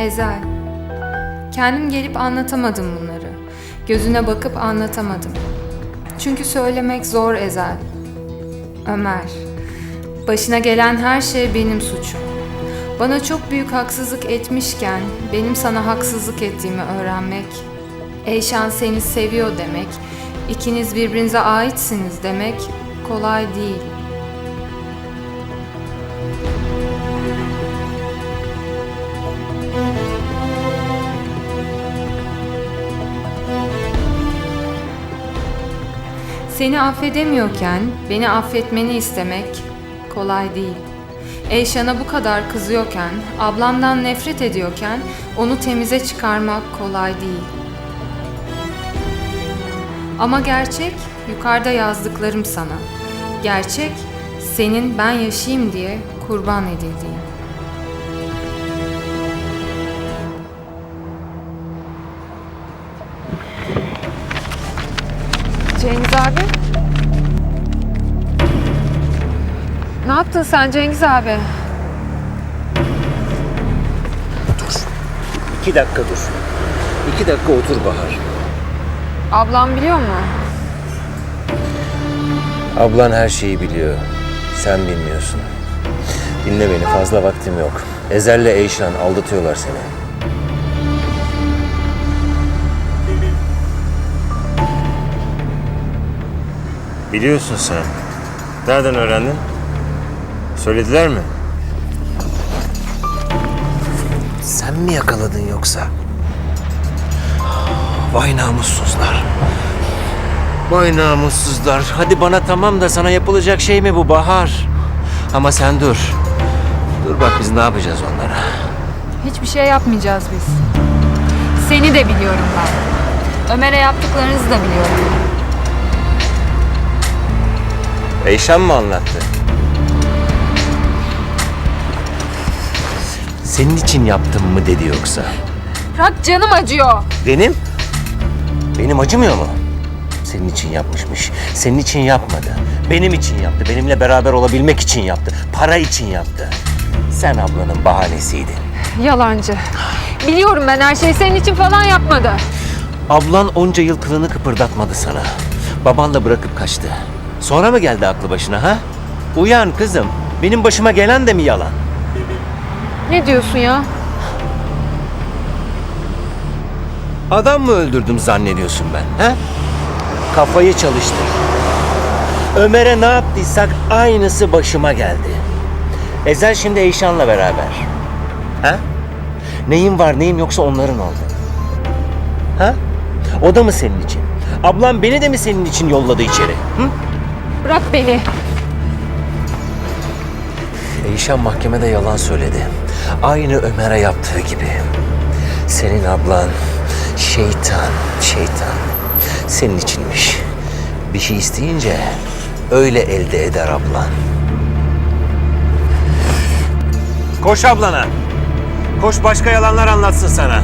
Ezel. Kendim gelip anlatamadım bunları. Gözüne bakıp anlatamadım. Çünkü söylemek zor Ezel. Ömer. Başına gelen her şey benim suçum. Bana çok büyük haksızlık etmişken benim sana haksızlık ettiğimi öğrenmek, Eyşan seni seviyor demek, ikiniz birbirinize aitsiniz demek kolay değil. Seni affedemiyorken beni affetmeni istemek kolay değil. Eyşan'a bu kadar kızıyorken, ablamdan nefret ediyorken onu temize çıkarmak kolay değil. Ama gerçek yukarıda yazdıklarım sana. Gerçek senin ben yaşayayım diye kurban edildiğin. Cengiz abi. Ne yaptın sen Cengiz abi? Dur. İki dakika dur. İki dakika otur Bahar. Ablam biliyor mu? Ablan her şeyi biliyor. Sen bilmiyorsun. Dinle beni fazla vaktim yok. Ezel'le Eyşan aldatıyorlar seni. Biliyorsun sen. Nereden öğrendin? Söylediler mi? Sen mi yakaladın yoksa? Vay namussuzlar. Vay namussuzlar. Hadi bana tamam da sana yapılacak şey mi bu Bahar? Ama sen dur. Dur bak biz ne yapacağız onlara. Hiçbir şey yapmayacağız biz. Seni de biliyorum ben. Ömer'e yaptıklarınızı da biliyorum. Eyşan mı anlattı? Senin için yaptım mı dedi yoksa? Bırak canım acıyor. Benim? Benim acımıyor mu? Senin için yapmışmış. Senin için yapmadı. Benim için yaptı. Benimle beraber olabilmek için yaptı. Para için yaptı. Sen ablanın bahanesiydin. Yalancı. Biliyorum ben her şeyi senin için falan yapmadı. Ablan onca yıl kılını kıpırdatmadı sana. Baban da bırakıp kaçtı. Sonra mı geldi aklı başına ha? Uyan kızım. Benim başıma gelen de mi yalan? Ne diyorsun ya? Adam mı öldürdüm zannediyorsun ben? He? Kafayı çalıştır. Ömer'e ne yaptıysak aynısı başıma geldi. Ezel şimdi Eyşan'la beraber. Ha? Neyin var neyim yoksa onların oldu. Ha? O da mı senin için? Ablam beni de mi senin için yolladı içeri? Hı? Bırak beni. Eyşan mahkemede yalan söyledi. Aynı Ömer'e yaptığı gibi. Senin ablan şeytan, şeytan. Senin içinmiş. Bir şey isteyince öyle elde eder ablan. Koş ablana. Koş başka yalanlar anlatsın sana.